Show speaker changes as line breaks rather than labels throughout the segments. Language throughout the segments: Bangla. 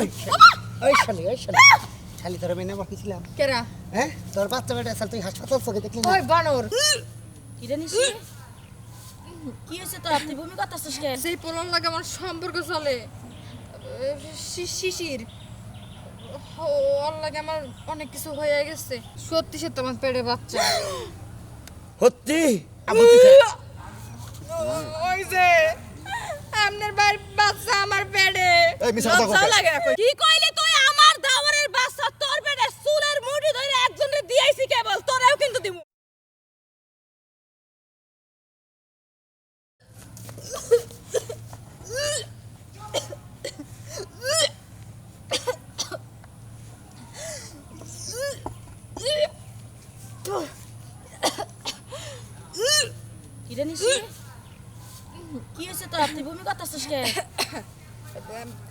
ওই শালি, ওই শালি। শালি তোর মেনে বসেছিলাম
কেরা?
হ্যাঁ? তোর বাচ্চা বেটা তুই হাসপাতাল চোখে দেখলি
ওই বানর।
কিরে নিছি কি হয়েছে তোর? তুই ভূমি
সেই পোলার লাগে আমার সম্পর্ক চলে। শিশির। ও, ওর লাগে আমার অনেক কিছু হয়ে গেছে। সত্যি সত্যি আমার পেটে বাচ্চা।
সত্যি?
ওই যে।
এই মিছা কথা
লজ্জাও লাগে না কি কইলি তুই? আমার দাওয়ারের বাচ্চা তোর পেটে চুলের মুঠি ধরে একজনের দিয়েছি কেবল তোরেও কিন্তু দিমু। কি হয়েছে তোর? তুই ভূমি করতেছিস কে?
কি-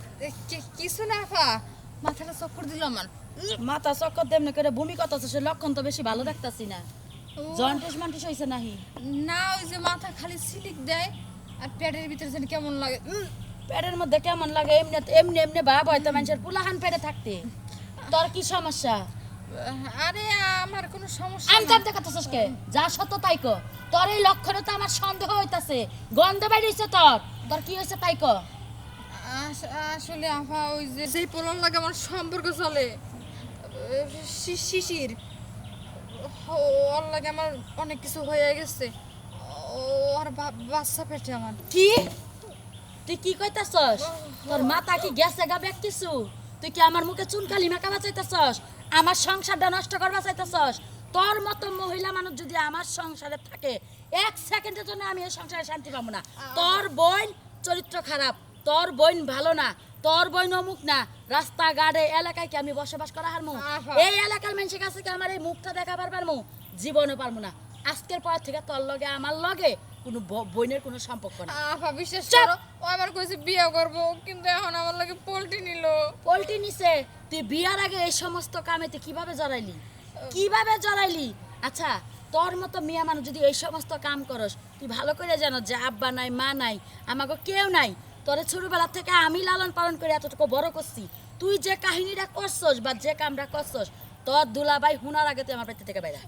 কিছু না ফা মাথাটা চক্কর দিল আমার।
মাথা চক্কর দেমনে করে ভূমি করতেছিস লক্ষণ তো বেশি ভালো দেখতাছি না। জন্টিস মন্টিস হয়েছে নাহি?
না ওই যে মাথা খালি সিলিক দেয় আর পেটের ভিতরে যেন কেমন লাগে
পেটের মধ্যে কেমন লাগে এমনি এমনি এমনি ভাব মানুষের পুলাহান পেটে থাকতে। তোর কি সমস্যা?
আরে আমার কোনো সমস্যা
আমি
না।
দেখাতেছিস কে? যা সত্য তাই কো তোর এই লক্ষণে তো আমার সন্দেহ হইতাছে। গন্ধ বেরিয়েছে তোর। তোর কি হয়েছে তাই কো
আস- আসলে আফা ওই যে সেই পোলার লাগে আমার সম্পর্ক চলে। শিশির। ওর লাগে আমার অনেক কিছু হয়ে গেছে। ও, ওর বাচ্চা পেটে আমার।
কি? তুই কি কইতাছস? তোর মাথা কি গেছে গা কিছু তুই কি আমার মুখে চুনকালি মাখা বাঁচাইতেছস? আমার সংসারটা নষ্ট করবা চাইতেছস তোর মতো মহিলা মানুষ যদি আমার সংসারে থাকে এক সেকেন্ডের জন্য আমি এই সংসারে শান্তি পাবো না। তোর বোন চরিত্র খারাপ। তোর বোন ভালো না তোর বোন অমুক না রাস্তাঘাটে এলাকায় কি আমি বসবাস করা হারমু? এই এলাকার মানুষের কাছে কি আমার এই মুখটা দেখা পারব জীবনে পারব না। আজকের পর থেকে তোর লগে আমার লগে কোনো ব- বোনের কোনো সম্পর্ক না
আফা বিশ্বাস। করো ও আমার কইছে বিয়ে করব কিন্তু এখন আমার লাগে পোল্ট্রি নিল।
পোল্ট্রি নিছে। তুই বিয়ার আগে এই সমস্ত কামে তুই কীভাবে জড়াইলি? কীভাবে জড়াইলি? আচ্ছা তোর মতো মিয়া মানুষ যদি এই সমস্ত কাম করস তুই ভালো করে জানো যে আব্বা নাই মা নাই আমাকে কেউ নাই। তোরে ছোটবেলা থেকে আমি লালন পালন করে এতটুকু বড় করছি। তুই যে কাহিনীটা করছস বা যে কামটা করছস তোর দুলাভাই হুনার আগে তুই আমার বাড়ি থেকে বাইরে।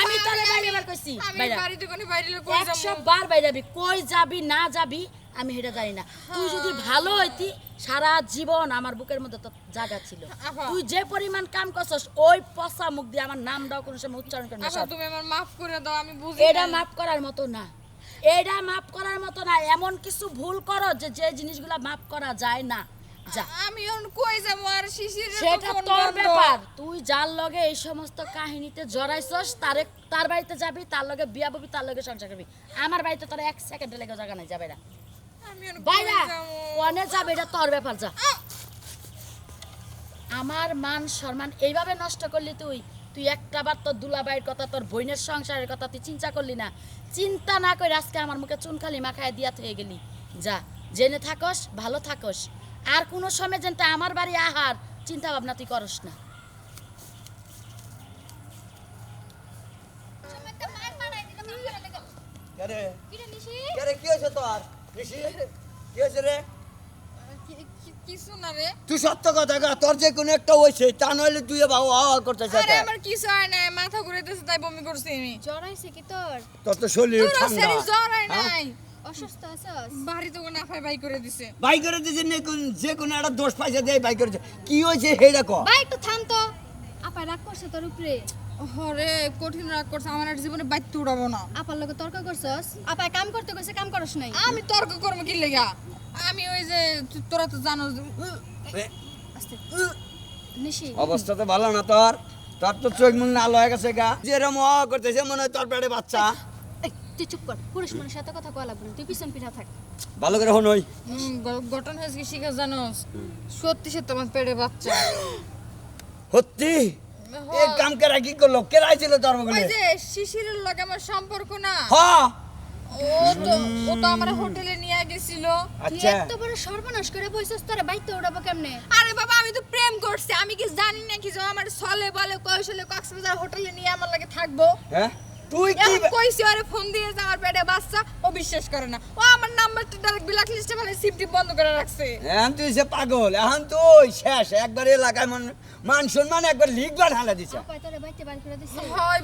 আমি তোরে বাইরে বার
কই
একশো বার বাইরে যাবি কই যাবি না যাবি আমি সেটা জানি না। তুই যদি ভালো হইতি সারা জীবন আমার বুকের মধ্যে তো জায়গা ছিল। তুই যে পরিমাণ কাম করছস ওই পচা মুখ দিয়ে আমার নামটাও কোনো সময় উচ্চারণ
তুমি আমার মাফ করে দাও আমি বুঝি
এটা মাফ করার মতো না। এটা মাফ করার মতো না এমন কিছু ভুল করো যে যে জিনিসগুলা মাফ করা যায় না। যা।
আমি কই যাব আর শিশির
সেটা তোর ব্যাপার। তুই যার লগে এই সমস্ত কাহিনীতে জড়াইছস তারে তার বাড়িতে যাবি তার লগে বিয়া ববি তার লগে সংসার করবি। আমার বাড়িতে তোর এক সেকেন্ডে লেগে জায়গা নাই যাবে না বাইরা ওনে যাবে এটা তোর ব্যাপার যা। আমার মান সম্মান এইভাবে নষ্ট করলি তুই তুই একটা বার তোর দুলাবাইয়ের কথা, তোর বোনের সংসারের কথা তুই চিন্তা করলি না। চিন্তা না করে আজকে আমার মুখে চুনখালি মাখায় দিয়া হয়ে গেলি। যা, জেনে থাকস, ভালো থাকস। আর কোনো সময় যেন আমার বাড়ি আহার, চিন্তা ভাবনা তুই করস না।
কি হয়েছে তোর? কি হয়েছে রে?
কিছু না রে।
তুই সত্য কথা কর তোর যে কোনো একটা হয়েছে তা নইলে তুই বাবা করতেছে
আরে আমার কিছু হয় না মাথা ঘুরাইতেছে তাই বমি করছি আমি।
জ্বর হয়েছে কি তোর?
তোর তো শরীর ঠান্ডা।
শরীর জ্বর হয়
হ্যাঁ?
নাই।
অসুস্থ আছস
বাড়ি তো নাফাই বাই করে দিছে।
বাই করে দিয়েছে নে কোন- যে কোনো একটা দোষ পাইছে দিয়ে বাই করেছে। কি হয়েছে সেইটা কর
ভাই একটু থাম তো। আপা রাগ করছে তোর উপরে।
হরে কঠিন রাগ করছে আমার আর জীবনে বাইতে উড়াবো না
আপার লগে তর্ক করছস? আপা কাম করতে কইছে কাম করস নাই।
আমি তর্ক করব কি লেগা? আমি ওই যে তোরা তো জানো
অবস্থা তো ভালো না তোর? তোর তো চোখ মুখ হয়ে গেছে গা। যেরম আওয়া করতেছে মনে হয় তোর পেটে বাচ্চা।
তুই চুপ কর। পুরুষ মানুষের সাথে কথা কয়া লাগবে না। তুই পিছন পিঠা থাক।
ভালো করে হনই
গঠন হয়েছে কি শিখে জানোস? সত্যি সত্যি আমার পেটে বাচ্চা।
সত্যি? এই কাম কেরা কি করল? কেরাই ছিল তোর
ওই যে শিশিরের লগে আমার সম্পর্ক না।
হ্যাঁ
ও তো ও তো আমার হোটেলে নিয়ে গেছিল।
আচ্ছা।
এত বড় সর্বনাশ করে বইছস তোরে বাইতে উড়াবো কেমনে?
আরে বাবা আমি তো প্রেম করছি আমি কি জানি না কি যে আমার ছলে বলে কৌশলে কক্সবাজার হোটেলে নিয়ে আমার লাগে থাকব।
হ্যাঁ? তুই কি
কইছি আরে ফোন দিয়ে যে পেটে বাচ্চা ও বিশ্বাস করে না। ও আমার নাম্বারটা ডাইরেক্ট ব্ল্যাক লিস্টে ফেলে সিফটি বন্ধ করে রাখছে।
এখন তুই সে পাগল এখন তুই শেষ একবার এলাকায় মান মান সম্মান একবার লিখবার হালা দিছে।
আপা তোরে বাইতে বার করে দিছে।
হয়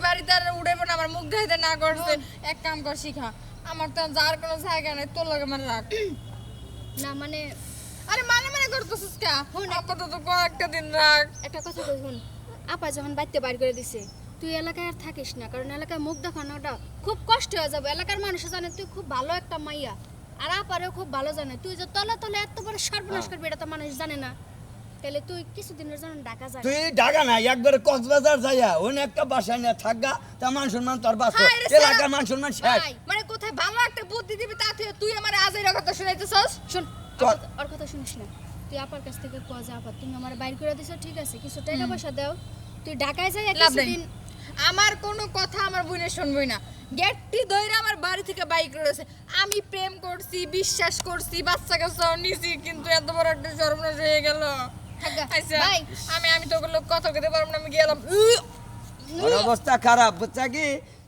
পড়ে আমার মুখ দেখাইতে না করছে। এক কাম কর শিখা। আমার তো যার কোনো জায়গা নেই তোর লাগে মানে রাখ
না মানে
আরে মানে মানে করতেছিস কে?
হুন।
আপাতত কয়েকটা দিন রাখ।
একটা কথা কই শুন আপা যখন বাইতে বার করে দিছে তুই এলাকায় আর থাকিস না কারণ এলাকায় মুখ দেখানোটা খুব কষ্ট হয়ে যাবে। এলাকার মানুষ জানে তুই খুব ভালো একটা মাইয়া আর আপারেও খুব ভালো জানে। তুই যে তলে তলে এত বড় সর্বনাশ করবি এটা তো মানুষ জানে না। তাহলে তুই কিছুদিনের জন্য ঢাকা যা
তুই ঢাকা না একবার কক্সবাজার যাইয়া ওন একটা বাসায় নিয়ে থাকবা তা মান সম্মান তোর বাস এলাকার মান সম্মান শেষ।
মানে কোথায় ভালো একটা বুদ্ধি দিবি তা তুই তুই আমার আজের কথা শুনাইতেছস?
শোন ওর কথা শুনিস না। তুই আপার কাছ থেকে কয়া যা আপা তুমি আমার বাইর করে দিছো ঠিক আছে? কিছু টাকা পয়সা দাও। তুই ঢাকায় যাই কিছুদিন
আমার কোনো কথা আমার বোনে শুনবই না। গেটটি দইরা আমার বাড়ি থেকে বাইক রয়েছে আমি প্রেম করছি বিশ্বাস করছি বাচ্চা কাচ্চা নিছি কিন্তু এত বড় একটা সর্বনাশ হয়ে গেল।
থাকগা।
আমি আমি তো ওগুলো কথা খেতে পারব না আমি গেলাম!
ওর অবস্থা খারাপ বুঝছা কি?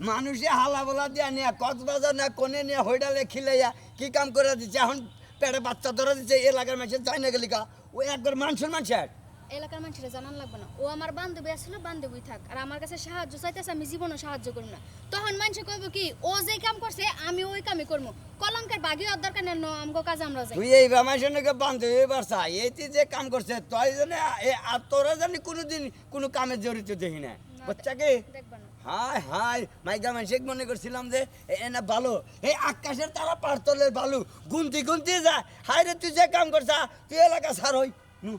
মানুষে হালা বলা দিয়া নিয়ে কক্সবাজার না কোনে নিয়ে হইডালে খিলাইয়া কি কাম করে দিচ্ছে এখন পেটে বাচ্চা ধরে দিচ্ছে এলাকার মানুষের চাই না গেলিকা ও একবার মানুষের শেষ
এলাকার মানুষেরা জানান লাগবে না। ও আমার বান্ধবী আসলে বান্ধবী থাক। আর আমার কাছে সাহায্য চাইতেছে আমি জীবনও সাহায্য করব না। তখন মানুষ কইব কি ও যে কাম করছে আমি ওই কামই করব। কলঙ্কের বাগি অর দরকার নেই আমগো কাজ আমরা যাই।
তুই এই রামায়ণকে বান্ধবী এবার চাই এইটি যে কাম করছে তুই জানে এ- আর তোরা জানি কোনোদিন কোনো কামে জড়িত দেখি না। বুঝছা কি?
দেখবা না।
হাই হাই মাইকা মানসিক মনে করছিলাম যে এ- এ ভালো এই আকাশের তারা পারতলের বালু। গুনতি গুনতি যা হাই রে তুই যে কাম করছা তুই এলাকা সার হই। নু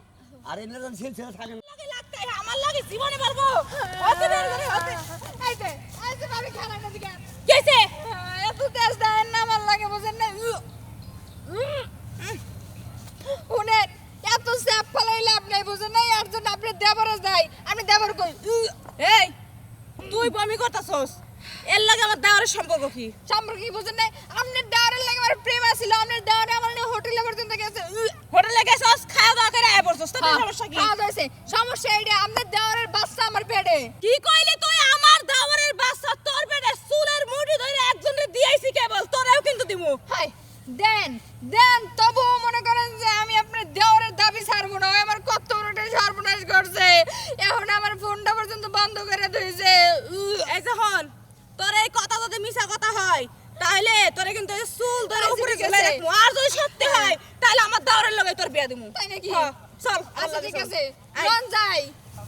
আর এনে যেন সিলসিলা থাকে।
আমার লাগে জীবনে পারব
এই যে, এই যে ভাবি খারাপ না দিকে।
কেছে
এত তেজ দেয় না আমার লাগে বুঝেন না! উহ! এত স্যাপ ফলাই লাভ নাই বুঝেন না এর জন্য আপনি দেবরে যাই আমি দেবর কই!
এই তুই বমি করতাছস এর লাগে আমার দেওয়ারের সম্পর্ক কি
সম্পর্কে কি বুঝেন না আপনার দেওয়ারের লাগে আমার প্রেম আছিল আপনার দেওয়ারে আমার হোটেলে পর্যন্ত গেছে!
হোটেলে গেছস খাওয়া দাওয়া করে আয় পড়ছস তোর
হ্যাঁ,
সমস্যা কি?
খাওয়া দাওয়া সমস্যা এইটা আপনার দেওয়ারের বাচ্চা আমার পেটে।
কি কইলি তুই? আমার দাওয়ারের বাচ্চা তোর পেটে চুলের মুঠি ধরে একজনের দিয়েছি কেবল তোরেও কিন্তু দিমু।
হাই দেন দেন তবু মনে করেন যে আমি আপনার দেওয়ারের দাবি ছাড়বো না। আমার কত বড়টা সর্বনাশ করছে এখন আমার ফোনটা পর্যন্ত বন্ধ করে দিয়েছে।
এই যে হন তোর এই কথা যদি মিছা কথা হয় তাহলে তোরে কিন্তু চুল
আচ্ছা,
উপরে রাখব। আর যদি দাওয়ারের লগে তোর বিয়া দিমু।
তাই নাকি?
হ্যাঁ, চল
আচ্ছা ঠিক আছে।
আয়।
যাই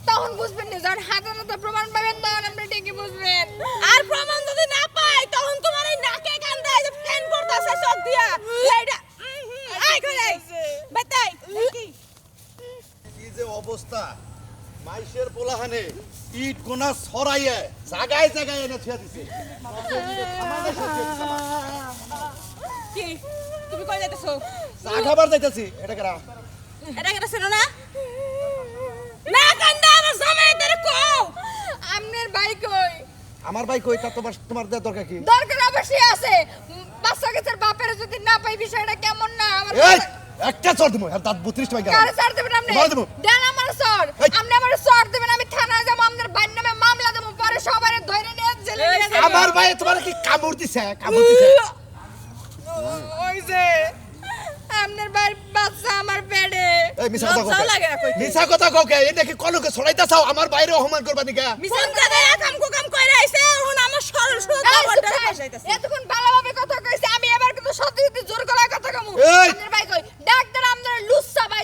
তখন বুঝবেন না যখন হাতে হাতে প্রমাণ পাবেন তখন আপনি ঠিকই বুঝবেন।
আর প্রমাণ যদি না পাই তখন তোমার এই নাকে কান্দে যে ফ্যান করতেছে চোখ দিয়া। এইটা হুম, আয় বেতাই কি
কি যে অবস্থা? মাইশের পোলাহানে ইট গোনা ছড়াইয়ে জাগায় জাগায় এনে থিয়া দিছে।
কি? তুমি কই যাইতেছো?
চা খাবার যাইতাছি এটা কেরা?
এটা কেটে ছিল না? না কান্দা আমার জামাই তোরে কও।
আপনার ভাই কই?
আমার ভাই কই? তা তোমার তোমার দেওয়ার দরকার কি?
দরকার অবশ্যই আছে। বাচ্চা কাচ্চার বাপের যদি না পাই বিষয়টা কেমন না? আমার
এই একটা চর দিমু আর দাঁত 32 টাকা
কারে ছাড় দেবেন আপনি?
তোমার দেবো।
দেন আমার সর
এই।
আপনি আমার সর দেবেন আমি থানায় যাব আপনার ভাইয়ের নামে মামলা দেবো পরে সবার ধরে নিয়ে জেলে
এই,
নিয়ে যাব।
আমার ভাই তোমার কি কামড় দিছে? কামড় দিছে?
ওই যে ভাইয়ের বাচ্চা আমার পেটে।
এই মিছা কথা কও মিছা কথা কও কে? এটা কি কলকে ছড়াইতা চাও আমার বাইরে অপমান করবা নিকা?
মিশন কাদে কাম কো কাম কইরা আইছে? এখন আমার সরল সুদ
এতক্ষণ ভালোভাবে কথা কইছে আমি এবার কিন্তু সত্যি সত্যি জোর গলায় কথা কমু। ভাই কই ডাক দেন আপনার লুচ্চা ভাই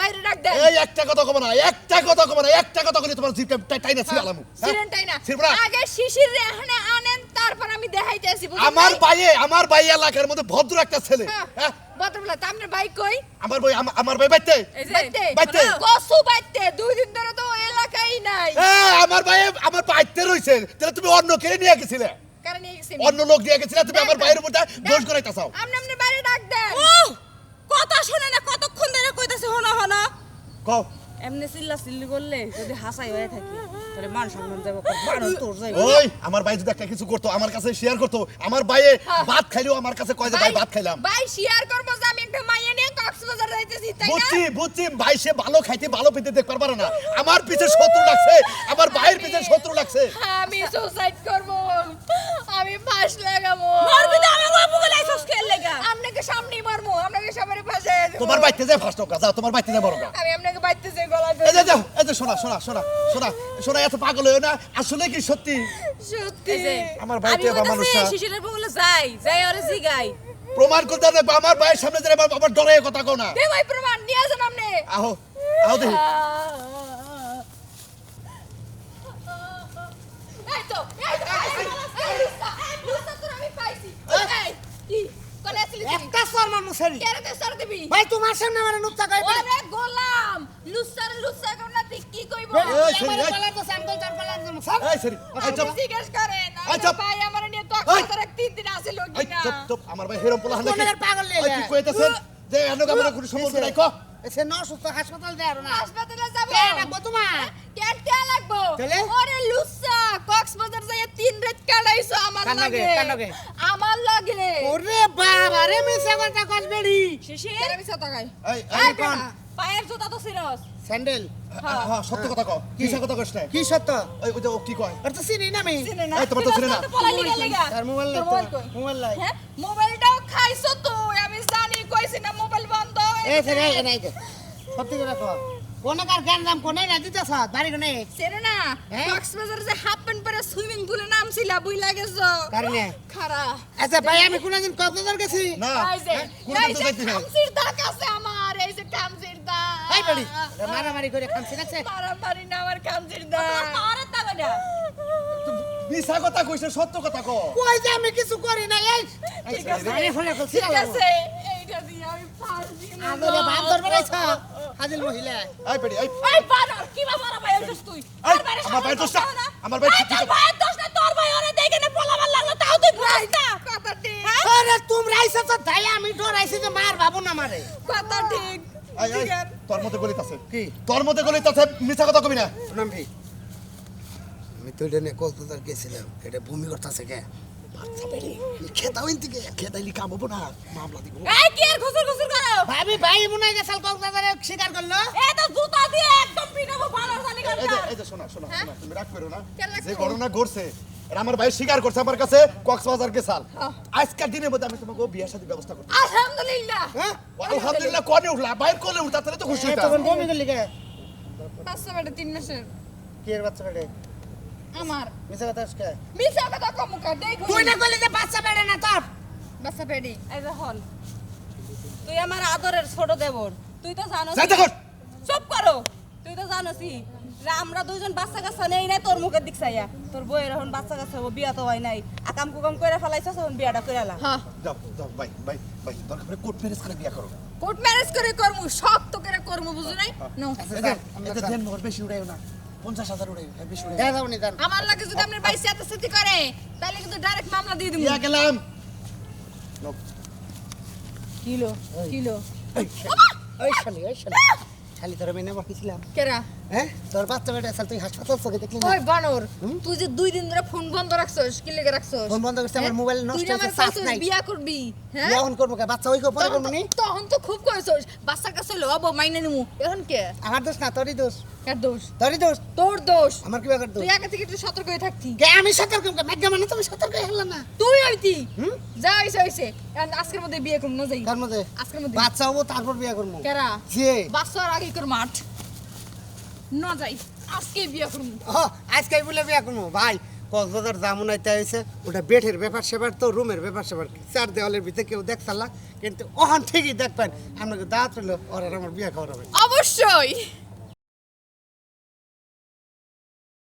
বাইরে ডাক দেন
এই একটা কথা কব না একটা কথা কব না একটা কথা কইলে তোমার জিপটা টাইনা ছিলামু
সিলেন্টাই না
ছিড়বো
আগে শিশির এখানে আনেন তারপর আমি দেখাইতেছি
আমার
ভাই?
ভাইয়ে আমার ভাই এলাকার মধ্যে ভদ্র একটা ছেলে।
হ্যাঁ,
হ্যাঁ
ভদ্রবেলা তা আপনার ভাই কই?
আমার আমা- আমার ভাই বাইতে।
বাইতে
বাইতে।
কসু বাইতে দুই দিন ধরে তো এলাকায় নাই।
হ্যাঁ আমার ভাই আমার বাইতে রইছে। তাহলে তুমি অন্য কে নিয়ে গেছিলে? অন্য লোক নিয়ে গেছিলে? তুমি আমার ভাইয়ের উপর দোষ করাইতাছাও
আপনি আপনার বাইরে ডাক দেন।
ও কথা শুনে না কতক্ষণ ধরে কইতাছে হনা হনা?
কও।
এমনি চিল্লা চিল্লি করলে যদি হাসাই হয়ে থাকি। মান
ওই আমার ভাই যদি একটা কিছু করতো আমার কাছে শেয়ার করতো আমার ভাইয়ে
হ্যাঁ।
ভাত খাইলেও আমার কাছে কয় যে ভাই ভাত খাইলাম।
ভাই শেয়ার করব যে আমি একটা মাইয়া নিয়ে কক্সবাজার যাইতেছি তাই না?
বুঝছি বুঝছি ভাই সে ভালো খাইতে ভালো পেতে দেখতে পারবে না। আমার পিছে শত্রু লাগছে আমার ভাইয়ের পিছে শত্রু লাগছে।
আমি সুসাইড করব আমি ফাঁস লাগাবো।
মারবি না বাবু
আপনাকে সামনেই মারবো আপনাকে সামনে
তোমার বাইতে যায় ফার্স্ট হোক যাও তোমার বাইতে যায় বড়
আমি আপনাকে বাইতে যে গলা
এই যে যাও এই যে শোনা শোনা শোনা শোনা শোনা এত পাগল হয়ে না আসলে কি সত্যি আমার বা
যাই যাই ওরে জিগাই
প্রমাণ করতে হবে আমার ভাইয়ের সামনে যে আমার ডরে কথা কও না
দে ভাই প্রমাণ নিয়ে আসুন আপনি
আহো দেখি
এই তো এই তো, এই তো, এই এই আমি পাইছি এই
একটা শর্মা মুসারি
কেন তে সর দিবি?
ভাই তোমার সামনে মানে নুচ্চা কই
আরে গোলাম লুসার লুসা কোন না তুই কি কইব?
এই সরি এই।
পালা তো স্যাম্পল চার পালা একদম সর।
এই সরি এই চুপ।
জিজ্ঞেস
এই চুপ।
ভাই আমার নিয়ে কক্সবাজার এক তিন দিন আসিল
এই
কিনা?
চুপ চুপ। আমার ভাই হেরম পোলা
পাগল লেগে।
কি কইতাছেন? যে এনো কামনা ঘুরে সম্পর্ক নাই কো
এসে ন সুস্থ হাসপাতাল দেয় না।
হাসপাতালে যাব।
কে তোমার?
লাগবো?
তাহলে?
ওরে লুসা কক্সবাজার যাইয়া তিন রাত কাটাইছো আমার
লাগে?
আমার লাগে।
ওরে বাবা রে মিছা কথা কসবেড়ি
শিশির
কেন মিছা তাকাই।
এই
কোন।
পায়ের জুতা তো সিরস
স্যান্ডেল।
হ্যাঁ। সত্য কথা কও। কি কথা কইছ না?
কি সত্য?
ওই ওই ও কি কয়?
ওর তো চিনি না আমি।
চিনে না।
তোমার তো চিনে না।
তার মোবাইল
তোর মোবাইল কই?
মোবাইল লাই।
হ্যাঁ মোবাইলটাও খাইছো তুই আমি জানি কইছি না মোবাইল বন্ধ হয়ে
এই
গেছে।
সেরে এই নাই সত্যি করে কো কোনে কার জ্ঞান দাম কোনে না দিতেছ বাড়ি কোনে?
সেরে না
হ্যাঁ?
কক্সবাজার যে হাফ প্যান্ট পরে সুইমিং পুলে নামছিলা
কারণে
খারা।
আচ্ছা ভাই আমি কোনদিন কক্সবাজার গেছি?
না।
এই যে
কোন
এই
তো
যে
যাইতে নাই
কামচির দাগ আছে আমার এই যে কামচির দাগ।
ভাই বাড়ি মারামারি করে খামছি রাখছে
মারামারি না আমার কামচির দাগ।
তাগড়া
মিছা কথা কইছে সত্য কথা কও।
কই যে আমি কিছু করি না এই।
ঠিক আছে।
আদরে বাপ ধরবে রাইছ হাজিল মহিলা।
এই বেডি এই।
এই বানর কি বা মারা ভাই দোষ তুই?
আমার ভাইয়ের দোষটা, আমার ভাই ঠিক।
ভাইয়ের দোষ না। তোর ভাই ওরে দেখে না পোলাবার লাগল তাও তুই বুঝিস না।
কথা ঠিক
আরে তুমি রাইছ তো তাই আমি ডরাইছি যে মার বাবু না মারে।
কথা ঠিক।
কি?
তোর মিছা কথা কবি না।
ভাই আমি তো এটা নিয়ে কক্সবাজার গেছিলাম এটা ভূমি করতেছে কে?
বাচ্চা বেরি খেতা হইন থেকে খেতাইলি কাম হব না মামলা দিব।
এই কি আর ঘুসুর ঘুসুর করো?
ভাবি ভাই মনে হয় গেছাল কক্সবাজারে স্বীকার করল।
এই তো জুতা দিয়ে একদম পিটাবো বানর জানি
এই যে এই যে শোনা শোনা শোনা তুমি রাগ করো না। যে ঘটনা ঘটছে এটা আমার ভাই স্বীকার করছে আমার কাছে কক্সবাজার গেছাল আজকের দিনের মধ্যে আমি তোমাকে বিয়ের সাথে ব্যবস্থা করতে
আলহামদুলিল্লাহ।
হ্যাঁ?
আলহামদুলিল্লাহ কনে উঠলা বাইর কোলে উঠতা তাহলে তো খুশি
তখন কে?
পাঁচশো বেটা তিন মাসের।
কি এর বাচ্চা বেড়ে?
আমার।
মিছা কথা আজকে
মিছা কথা কমুকা দেখো
তুই না করলি যে বাচ্চা বেড়ে না তোর।
বাসা পেডি
এই যে হল। তুই আমার আদরের ছোট দেবর। তুই তো জানোস চুপ করো। তুই তো জানোসই। আমরা দুইজন বাচ্চা কাচ্চা নেই নাই তোর মুখের দিক চাইয়া তোর বইয়ের এখন বাচ্চা কাচ্চা হব বিয়া তো হয় নাই। আকাম কুকাম করে ফেলাইছস এখন বিয়াটা করে লা
হ্যাঁ।
যাও যাও ভাই ভাই ভাই দরকার কোর্ট ম্যারেজ করে বিয়ে করো।
কোর্ট ম্যারেজ করে করমু শক্ত করে করমু বুঝু নাই? নো
এই যে এই যে দেন মোর বেশি উড়াইও না। পঞ্চাশ হাজার বেশি
আমার লাগে যদি আপনার বাইসে এত স্মৃতি করে তাহলে কিন্তু ডাইরেক্ট মামলা দিয়ে দিব
গেলাম।
Kilo kilo.
ওই শালি ওই শালি। শালি তোর মেনে বসেছিলাম।
কেরা?
হ্যাঁ? তোর বাচ্চা আসাল তুই হাসপাতাল চোখে দেখলি
ওই বানর তুই যে দুই দিন ধরে ফোন বন্ধ রাখছস কি লেগে রাখছস?
ফোন বন্ধ করছি, আমার
হ্যাঁ?
মোবাইল নষ্ট হয়েছে, চার্জ নাই।
বিয়া করবি হ্যাঁ?
এখন করব কে? বাচ্চা ওই পরে
তখন
নি?
তখন তো খুব কইছস বাচ্চা কাছে লব মাইনে নিমু। এখন কে?
আমার দোষ না তোরই দোষ।
কার দোষ?
তোরই দোষ।
তোর দোষ।
আমার কি ব্যাপার দোষ?
তুই আগে থেকে একটু সতর্ক হয়ে থাকতি।
কে আমি সতর্ক মেঘা মানে তুমি সতর্ক হলাম না।
তুই হইতি? যা হইছে হইছে। আজকের মধ্যে বিয়ে করুম না যাই।
তার মধ্যে?
আজকের মধ্যে।
বাচ্চা হব তারপর বিয়া করব।
কেরা?
যে
বাচ্চার আগে কর মাঠ। না যাই আজকে বিয়ে করুম
ও আজকে বলে বিয়ে করব। ভাই কক্সবাজার জামুন আইতে হয়েছে ওটা বেডের ব্যাপার সেবার তো রুমের ব্যাপার সেবার। চার দেওয়ালের ভিতরে কেউ দেখছালা কিন্তু ওখান ঠিকই দেখবেন আপনাকে দাঁত হলো ওর আমার বিয়া করাবে।
অবশ্যই।